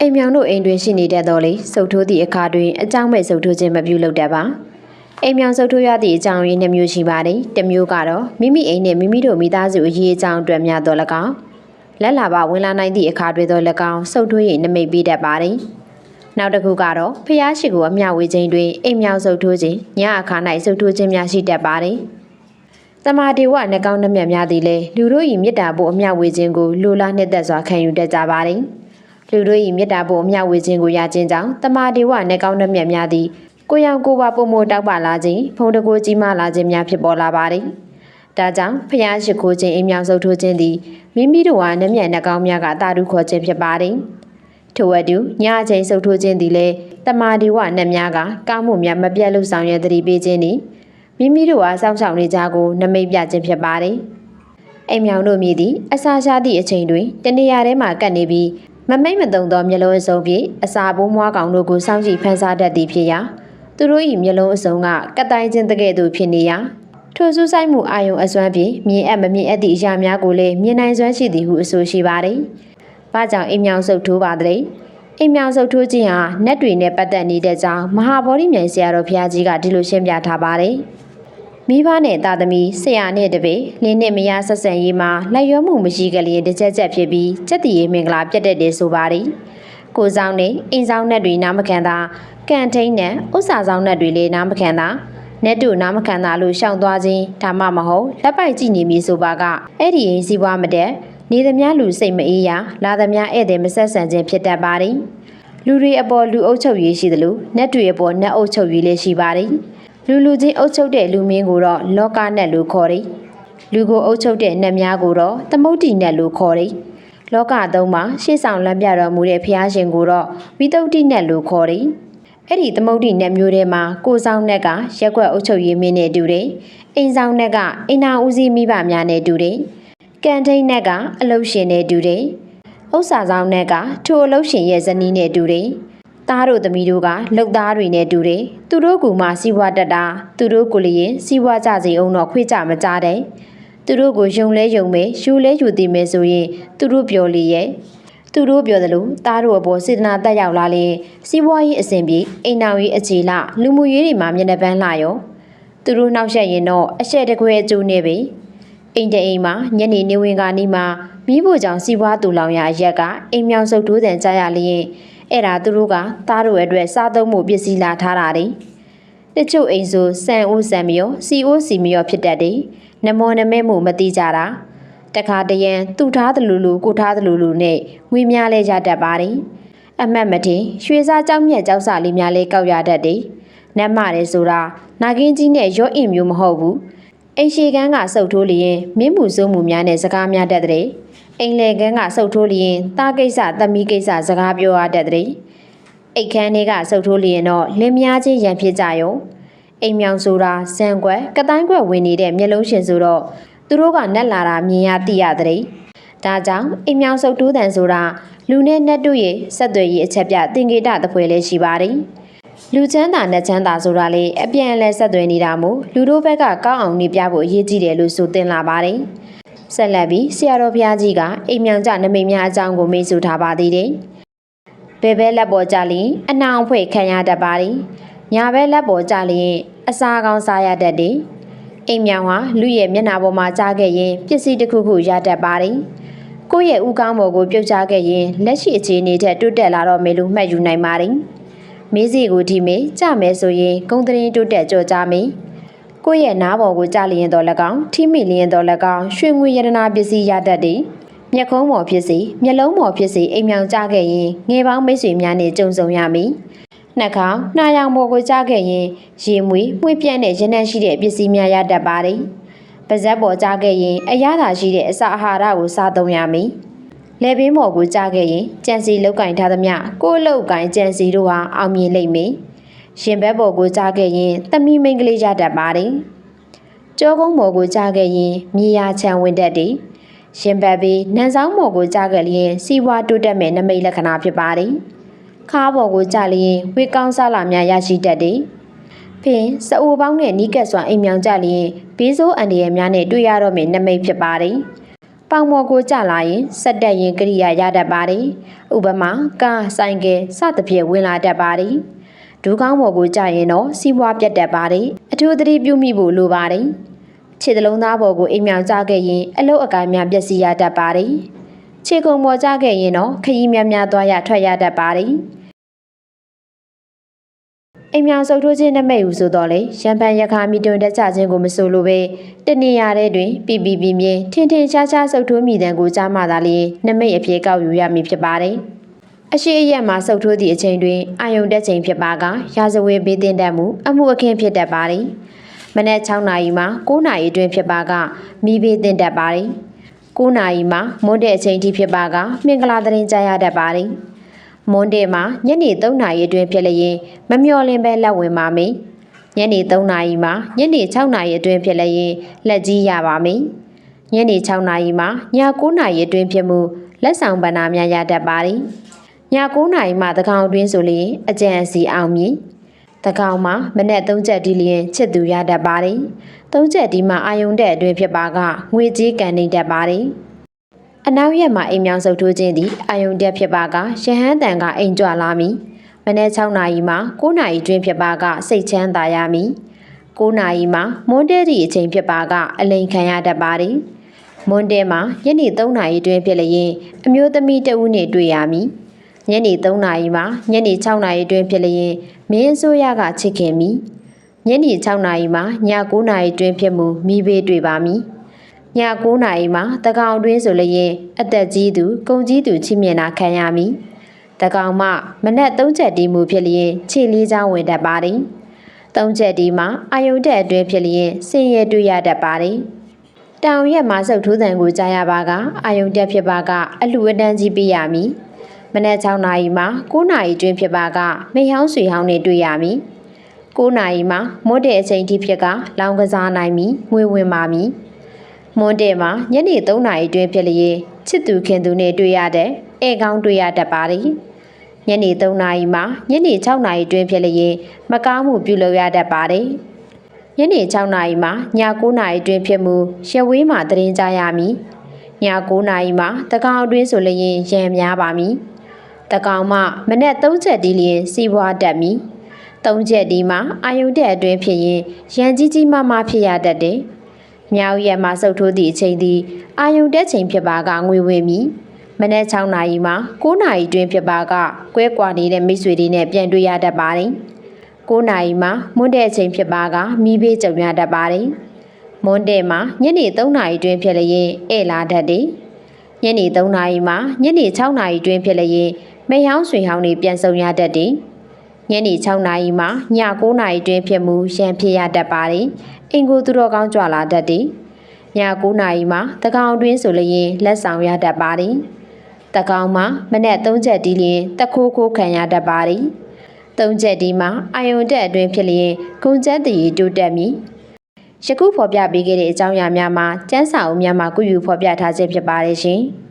အိမ်မြောင်တို့အိမ်တွင်ရှိနေတတ်တော်လေစုပ်ထိုးသည့်အခါတွင်အကြောင်းမဲ့စုပ်ထိုးခြင်းမပြုလုပ်တတ်ပါအိမ်မြောင်စုပ်ထိုးရသည့်အကြောင်းရင်းနှမျိုးရှိပါတယ်တစ်မျိုးကတော့မိမိအိမ်နှင့်မိမိတို့မိသားစုအရေးအကြောင်းအတွက်များတော်၎င်းလက်လာပါဝင်လာနိုင်သည့်အခါတွေတော်၎င်းစုပ်ထိုး၍နမိတ်ပေးတတ်ပါတယ်နောက်တစ်ခုကတော့ဖျားရှိကိုအမျှဝေခြင်းတွင်အိမ်မြောင်စုပ်ထိုးခြင်းညအခါ၌စုပ်ထိုးခြင်းများရှိတတ်ပါတယ်တမာဒေဝနှကောင်းနှမျက်များသည်လည်းလူတို့၏မေတ္တာဖို့အမျှဝေခြင်းကိုလိုလားနှစ်သက်စွာခံယူတတ်ကြပါတယ်။ လူတို့၏မေတ္တာဖို့အမျှဝေခြင်းကိုရခြင်းကြောင့်တမာဒေဝနှကောင်းနှမျက်များသည်ကိုယ်ရောင်ကိုယ်ပါပုံမတောက်ပါလာခြင်းဖုံတကိုကြီးမားလာခြင်းများဖြစ်ပေါ်လာပါတယ်။ဒါကြောင့်ဖျားရှိခိုးခြင်းအိမ်မြောင်စုပ်ထိုးခြင်းသည်မိမိတို့ဟာနှမျက်နှကောင်းများကတာရုခေါ်ခြင်းဖြစ်ပါတယ်။ထို့အတူညအချိန်စုပ်ထိုးခြင်းသည်လည်းတမာဒီဝနှက်များကကောင်းမှုများမပြတ်လို့ဆောင်ရွက်တည်ပေးခြင်းသည်မိမိတို့အားစောင့်ရှောက်နေကြကိုနမိတ်ပြခြင်းဖြစ်ပါတယ်။အိမ်မြောင်တို့မြည်သည်အစာရှာသည့်အချိန်တွင်တနေရာထဲမှကပ်နေပြီး မမိတ်မတုံသောမျက်လုံးအစုံဖြင့်အစာဘိုးမွားကောင်တို့ကိုစောင့်ကြည့်ဖန်ဆားတတ်သည်ဖြစ်ရာသူတို့၏မျက်လုံးအစုံကကက်တိုင်းခြင်းတကဲ့သို့ဖြစ်နေရာထိုစူးဆိုင်မှုအာယုံအစွမ်းဖြင့်မြင်အပ်မမြင်အပ်သည့်အရာများကိုလည်းမြင်နိုင်စွမ်းရှိသည်ဟုအဆိုရှိပါတယ်။ဘာကြောင့်အိမ်မြောင်စုပ်ထိုးပါသလဲ။အိမ်မြောင်စုပ်ထိုးခြင်းဟာနက်တွေနဲ့ပတ်သက်နေတဲ့ကြောင်းမဟာဗောဓိမြိုင်ဆရာတော်ဘုရားကြီးကဒီလိုရှင်းပြထားပါတယ်။ မိဘနဲ့တာသမီဆရာနဲ့တပည့်လင်းနဲ့မယားဆက်ဆံရေးမှာလက်ရွေးမှုမရှိကြလျင်တစ်ချက်ချက်ဖြစ်ပြီးစက်တည်ရေးမင်္ဂလာပြတ်တဲ့တယ်ဆိုပါရီကိုဆောင်နဲ့အိမ်ဆောင်နဲ့တွေနားမခံတာကန်ထိန်နဲ့ဥစ္စာဆောင်နဲ့တွေလည်းနားမခံတာနဲ့တူနားမခံတာလို့ရှောင်သွားခြင်းဒါမှမဟုတ်လက်ပိုက်ကြည့်နေပြီဆိုပါကအဲ့ဒီရင်စီးပွားမတဲ့နေသမျှလူစိတ်မအေးရလာသမျှဧည့်သည်မဆက်ဆံခြင်းဖြစ်တတ်ပါရီလူတွေအပေါ်လူအုပ်ချုပ်ရေးရှိသလိုနတ်တွေအပေါ်နတ်အုပ်ချုပ်ရေးလည်းရှိပါရီ လူလူချင်းအုပ်ချုပ်တဲ့လူမင်းကိုတော့လောကနတ်လို့ခေါ်တယ်။လူကိုအုပ်ချုပ်တဲ့နတ်များကိုတော့သမုဒ္တိနတ်လို့ခေါ်တယ်။လောကသုံးမှာရှေ့ဆောင်လမ်းပြတော်မူတဲ့ဘုရားရှင်ကိုတော့ဝိတုဒ္ဓိနတ်လို့ခေါ်တယ်။အဲ့ဒီသမုဒ္ဒိနတ်မျိုးထဲမှာကိုဆောင်နတ်ကရက်ွက်အုပ်ချုပ်ရေးမင်းနဲ့တူတယ်။အိမ်ဆောင်နတ်ကအင်နာဦးစီးမိဘများနဲ့တူတယ်။ကန်ထိန်နတ်ကအလုတ်ရှင်နဲ့တူတယ်။ဥစ္စာဆောင်နတ်ကထိုအလုတ်ရှင်ရဲ့ဇနီးနဲ့တူတယ်။ သားတို့သမီးတို့ကလှုပ်သားတွေနဲ့တူတယ်။သူတို့ကမှစီးပွားတက်တာသူတို့ကိုလည်းစီးပွားကြစီအောင်တော့ခွေးကြမကြတဲ့။သူတို့ကိုယုံလဲယုံမယ်ယူလဲယူတည်မယ်ဆိုရင်သူတို့ပြောလေရဲ့။သူတို့ပြောသလိုသားတို့အပေါ်စေတနာတက်ရောက်လာရင်စီးပွားရေးအစဉ်ပြေအိမ်နောက်ရေးအခြေလလူမှုရေးတွေမှာမျက်နှာပန်းလာရောသူတို့နှောက်ရက်ရင်တော့အရှက်တကွဲအကျိုးနေပြီအိမ်တအိမ်မှာညနေနေဝင်ကနီးမှာမိဖို့ကြောင့်စီးပွားတူလောင်ရရက်ကအိမ်မြောင်စုပ်ထိုးတဲ့ကြားရလျင် အဲ့ဒါသူတို့ကသားတို့အတွက်စားသုံးမှုပစ္စည်းလာထားတာတွေတချို့အိမ်ဆိုစံအိုးစံမရောစီအိုးစီမရောဖြစ်တတ်တယ်နမောနမဲမှုမတိကြတာတခါတရံသူ့ထားသလိုလိုကိုထားသလိုလိုနဲ့ငွေများလဲရတတ်ပါတယ်အမတ်မတင်ရွှေစားကြောက်မြက်ကြောက်စာလေးများလဲကောက်ရတတ်တယ်နတ်မတယ်ဆိုတာနာကင်းကြီးနဲ့ရော့အင်မျိုးမဟုတ်ဘူး အိမ်ရှိကန်းကစုပ်ထိုးလျင်မင်းမှုစိုးမှုများနဲ့စကားများတတ်တဲ့အိမ်လေကန်းကစုပ်ထိုးလျင်တားကိစ္စသမီးကိစ္စစကားပြောရတတ်တဲ့အိတ်ခမ်းတွေကစုပ်ထိုးလျင်တော့လင်းများချင်းရန်ဖြစ်ကြရုံအိမ်မြောင်ဆိုတာဇန်ကွက်ကတိုင်းကွက်ဝင်နေတဲ့မျက်လုံးရှင်ဆိုတော့သူတို့ကနက်လာတာမြင်ရသိရတဲ့ဒါကြောင့်အိမ်မြောင်စုပ်တိုးတန်ဆိုတာလူနဲ့နတ်တို့ရဲ့ဆက်သွယ်ရေးအချက်ပြသင်္ကေတသဖွယ်လေးရှိပါတယ် လူချမ်းသာနဲ့ချမ်းသာဆိုတာလေအပြန်အလှန်ဆက်သွယ်နေတာမို့လူတို့ဘက်ကကောင်းအောင်နေပြဖို့အရေးကြီးတယ်လို့ဆိုတင်လာပါတယ်။ဆက်လက်ပြီးဆရာတော်ဘုရားကြီးကအိမ်မြောင်ကျနမိတ်များအကြောင်းကိုမေးဆိုထားပါသေးတယ်။ဘယ်ဘဲလက်ပေါ်ကြလင်အနောင်ဖွဲ့ခံရတတ်ပါသည်။ညာဘဲလက်ပေါ်ကြလင်အစာကောင်းစားရတတ်တယ်။အိမ်မြောင်ဟာလူရဲ့မျက်နှာပေါ်မှာကြားခဲ့ရင်ပစ္စည်းတစ်ခုခုရတတ်ပါသည်။ကိုယ့်ရဲ့ဥကောင်းပေါ်ကိုပြုတ်ချခဲ့ရင်လက်ရှိအခြေအနေထက်တိုးတက်လာတော့မယ်လို့မှတ်ယူနိုင်ပါတယ်။ မေးစီကိုဒီမေးကြမယ်ဆိုရင်ဂုံတရင်တိုးတက်ကြော်ကြမယ်။ကိုယ့်ရဲ့နားပေါ်ကိုကြလျင်တော်၎င်းထိမိလျင်တော်၎င်းရွှေငွေရတနာပစ္စည်းရတတ်သည်မျက်ခုံးပေါ်ဖြစ်စီမျက်လုံးပေါ်ဖြစ်စီအိမ်မြောင်ကြခဲ့ရင်ငယ်ပေါင်းမိတ်ဆွေများနဲ့ကြုံဆုံရမည်နှာခေါင်းနှာရောင်ပေါ်ကိုကြခဲ့ရင်ရေမွေးမှွေပြန့်တဲ့ရနံ့ရှိတဲ့ပစ္စည်းများရတတ်ပါသည်ပါဇက်ပေါ်ကြခဲ့ရင်အရသာရှိတဲ့အစာအာဟာရကိုစားသုံးရမည် လေပင်ပေါ်ကိုကြခဲ့ရင်ကြံစီလောက်ကင်ထားသမျှကိုယ်လောက်ကင်ကြံစီတို့ဟာအောင်မြင်လိမ့်မည်ရှင်ဘက်ပေါ်ကိုကြားခဲ့ရင်သမီးမိန်းကလေးရတတ်ပါတယ်။ကြောကုန်းပေါ်ကိုကြားခဲ့ရင်မြေယာချမ်းဝင်တတ်တယ်။ရှင်ဘက်ပြီးနန်းဆောင်ပေါ်ကိုကြားခဲ့လျင်စီဝါတိုးတက်မဲ့နမိတ်လက္ခဏာဖြစ်ပါတယ်။ခါးပေါ်ကိုကြားလျင်ဝေကောင်းစားလာများရရှိတတ်တယ်။ဖင်စအိုပေါင်းနဲ့နီးကပ်စွာအိမ်မြောင်ကြလျင်ဘေးဆိုးအန်ဒီရဲ့များနဲ့တွေ့ရတော့မယ့်နမိတ်ဖြစ်ပါတယ်။ ပေါင်မော်ကိုကြလာရင်စက်တက်ရင်ကရိယာရတတ်ပါတယ်ဥပမာကားဆိုင်ကယ်စသဖြင့်ဝင်လာတတ်ပါတယ်ဒူးကောင်းမော်ကိုကြရင်တော့စီးပွားပြတ်တတ်ပါတယ်အထူးသတိပြုမိဖို့လိုပါတယ်ခြေသလုံးသားပေါ်ကိုအိမ်မြောင်ကြခဲ့ရင်အလုတ်အကိုင်းများပျက်စီးရတတ်ပါတယ်ခြေကုံပေါ်ကြခဲ့ရင်တော့ခရီးများများသွားရထွက်ရတတ်ပါတယ် အိမ်မြောင်စုပ်ထိုးခြင်းနဲ့မဲ့ယူဆိုတော့လေရံပန်ရခါမီတွင်တက်ကြခြင်းကိုမဆိုလိုပဲတနေရာတဲ့တွင်ပြပြပြင်းပြင်းထင်ထင်ရှားရှားစုပ်ထိုးမိတဲ့ကိုကြားမှသာလျှင်နမိတ်အပြေကောက်ယူရမည်ဖြစ်ပါတယ်အရှိအရက်မှာစုပ်ထိုးသည့်အချိန်တွင်အာယုန်တက်ချိန်ဖြစ်ပါကရာဇဝေဘေးတင်တတ်မှုအမှုအခင်းဖြစ်တတ်ပါတယ်မနက်6နာရီမှ9နာရီအတွင်းဖြစ်ပါကမိဘေးတင်တတ်ပါတယ်9နာရီမှမွန်းတဲ့အချိန်ထိဖြစ်ပါကမင်္ဂလာသတင်းကြားရတတ်ပါတယ် မွန်းတဲ့မှာညနေ3နာရီအတွင်းဖြစ်လျင်မမျော်လင့်ပဲလက်ဝင်ပါမယ်ညနေ3နာရီမှညနေ6နာရီအတွင်းဖြစ်လျင်လက်ကြီးရပါမယ်ညနေ6နာရီမှည9နာရီအတွင်းဖြစ်မှုလက်ဆောင်ပဏာများရတတ်ပါတယ်ည9နာရီမှတကောင်အတွင်းဆိုလျင်အကြံအစီအောင်မြင်တကောင်မှာမနေ့3ချက်ဒီလျင်ချစ်သူရတတ်ပါတယ်3ချက်ဒီမှာအာယုံတဲ့အတွင်းဖြစ်ပါကငွေကြေးကန်နေတတ်ပါတယ် အနောက်ရက်မှာအိမ်မြောင်စုပ်ထိုးခြင်းသည်အာယုံတက်ဖြစ်ပါကရဟန်းတန်ကအိမ်ကြွလာမည်မနေ့6နာရီမှ9နာရီတွင်ဖြစ်ပါကစိတ်ချမ်းသာရမည်9နာရီမှမွန်းတဲသည့်အချိန်ဖြစ်ပါကအလိန်ခံရတတ်ပါတယ်မွန်းတဲမှာညနေ3နာရီတွင်ဖြစ်လျင်အမျိုးသမီးတဦးနှင့်တွေ့ရမည်ညနေ3နာရီမှညနေ6နာရီတွင်ဖြစ်လျင်မင်းအစိုးရကချစ်ခင်မည်ညနေ6နာရီမှည9နာရီတွင်ဖြစ်မှုမိဘေးတွေ့ပါမည် ည9နာရီမှတကောင်တွင်ဆိုလျင်အသက်ကြီးသူကုံကြီးသူချစ်မြင်တာခံရမည်တကောင်မှမနက်3ချက်တီးမှုဖြစ်လျင်ခြေလေးချောင်းဝင်တတ်ပါတယ်3ချက်တီးမှအာယုန်တက်အတွင်းဖြစ်လျင်ဆင်းရဲတွေ့ရတတ်ပါတယ်တောင်ရက်မှာစုပ်ထိုးတံကိုကြားရပါကအာယုန်တက်ဖြစ်ပါကအလှူအတန်းကြီးပေးရမည်မနက်6နာရီမှ9နာရီတွင်ဖြစ်ပါကမိဟောင်းဆွေဟောင်းနဲ့တွေ့ရမည်9နာရီမှမွတ်တဲ့အချိန်ထိဖြစ်ကလောင်ကစားနိုင်မည်ငွေဝင်ပါမည် မွန်းတဲ့မှာညနေ3နာရီတွင်ဖြစ်လျင်ချစ်သူခင်သူနဲ့တွေ့ရတဲ့ဧကောင်းတွေ့ရတတ်ပါသည်ညနေ3နာရီမှညနေ6နာရီတွင်ဖြစ်လျင်မကောင်းမှုပြုလုပ်ရတတ်ပါတယ်ညနေ6နာရီမှည9နာရီတွင်ဖြစ်မှုရဝေးမှသတင်းကြားရမည်ည9နာရီမှတကောင်အတွင်းဆိုလျင်ရံများပါမည်တကောင်မှမနက်3ချက်တီးလျင်စီးပွားတက်မည်3ချက်ဒီမှာအာယုန်တဲ့အတွင်းဖြစ်ရင်ရန်ကြီးကြီးမားမားဖြစ်ရတတ်တယ်။ မြောက်ရက်မှာစုပ်ထိုးသည့်အချိန်သည်အာယုန်တဲ့ချိန်ဖြစ်ပါကငွေဝင်မည်။မနက်6နာရီမှ9နာရီတွင်ဖြစ်ပါကကွဲကွာနေတဲ့မိတ်ဆွေတွေနဲ့ပြန်တွေ့ရတတ်ပါတယ်။9နာရီမှမွန်းတဲ့အချိန်ဖြစ်ပါကမိဘေးကြုံရတတ်ပါတယ်။မွန်းတဲ့မှာညနေ3နာရီတွင်ဖြစ်လျင်ဧလာတတ်တယ်။ညနေ3နာရီမှညနေ6နာရီတွင်ဖြစ်လျင်မေဟောင်းဆွေဟောင်းတွေပြန်ဆုံရတတ်တယ်။ ညနေ6နာရီမှည9နာရီတွင်ဖြစ်မှုရန်ဖြစ်ရတတ်ပါတယ်။အင်ကိုသူတော်ကောင်းကြွလာတတ်တယ်။ည9နာရီမှတကောင်တွင်ဆိုလျင်လက်ဆောင်ရတတ်ပါတယ်။တကောင်မှမနေ့3ချက်တီးလျင်တခိုးခိုးခံရတတ်ပါတယ်။3ချက်ဒီမှာအာယုန်တက်အတွင်းဖြစ်လျင်ဂုံကျက်တည်တိုးတက်မည်။ယခုဖော်ပြပေးခဲ့တဲ့အကြောင်းအရာများမှာကျန်းစာအုပ်များမှာကုယူဖော်ပြထားခြင်းဖြစ်ပါတယ်ရှင်။